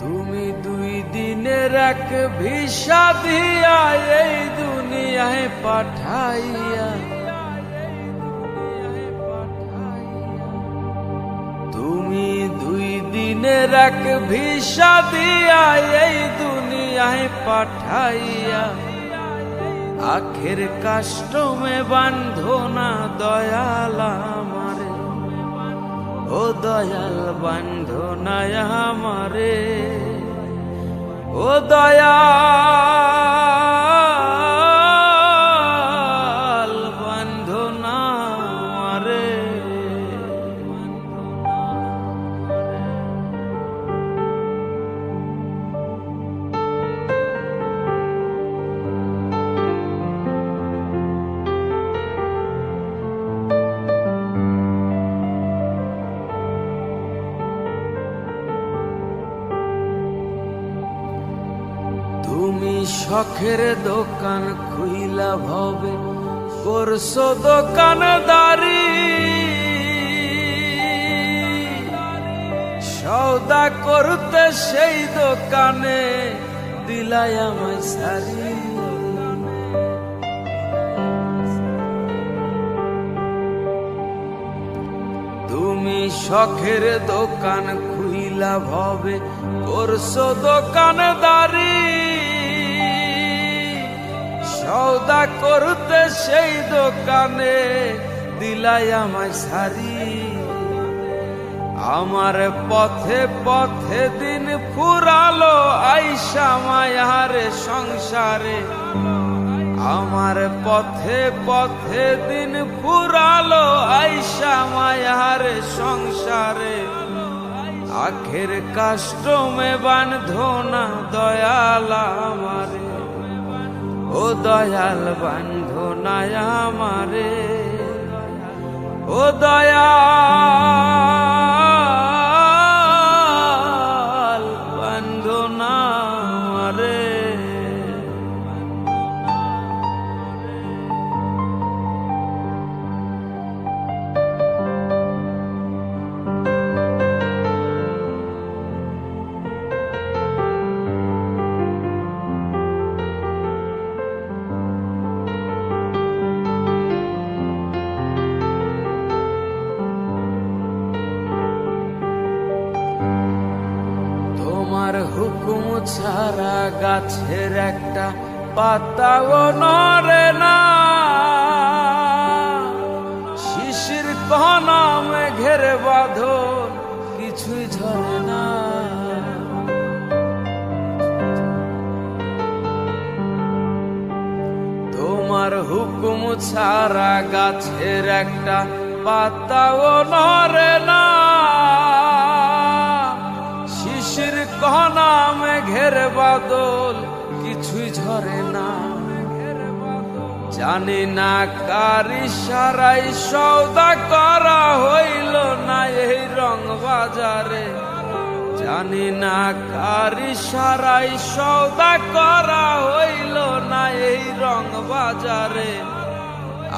তুমি দুই দিনের এক ভিসা দিয়া এই দুনিয়ায় পাঠাইয়া, তুমি দুই দিনের এক ভিসা দিয়া এই দুনিয়ায় পাঠাইয়া, আখের কাষ্টমে বান্ধো না দয়াল আমারে ও দয়াল বন্ধু নয় আমারে ও দয়াল তুমি শখের দোকান খুইলা ভবে, করছ দোকানদারি। সৌদা করতে সেই দোকানে দিলাই আমায় সারি তুমি শখের দোকান খুইলা ভবে, করছ দোকানদারি। সৌদা করতে সেই দোকানে দিলাই আমায় সারি আমার পথে পথে দিন ফুরালো আইসা মায়ারে সংসারে। আমার পথে পথে দিন ফুরালো আইসা মায়ারে সংসারে। আখের কাষ্টমে বান্ধো না দয়াল আমারে। ও দয়াল বান্ধো না আমারে ও দয়াল ছাড়া গাছের একটা পাতাও নড়ে না। শিশির কহনা ঘেরে বাঁধন কিছুই ঝরে না। তোমার হুকুম ছাড়া গাছের একটা পাতাও নড়ে না। শিশির কহনা মেঘের বাদল কিছুই ঝরে না। জানি না কার সারাই সৌদা করা হইল না এই রং বাজারে। জানি না কার সারাই সৌদা করা হইল না এই রং বাজারে।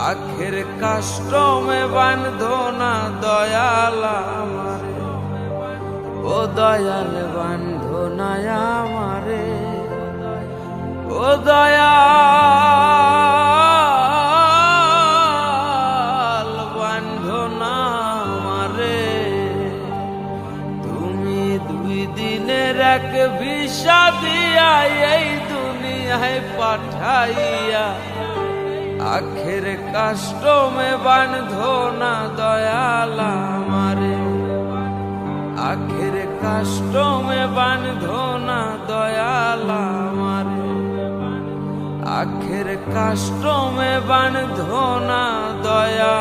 আখের কাষ্টমে বান্ধো না দয়াল আমারে। ও দয়াল বান্ধো না আমারে, ও দিনের এক ভিসা দিয়া এই দুনিয়ায় পাঠাইয়া, আখের কাষ্টমে বান্ধো না দয়াল আমারে। আখের কষ্ট মে বান্ধো না দয়ালা মারে আখের কষ্ট মে বান্ধো না দয়া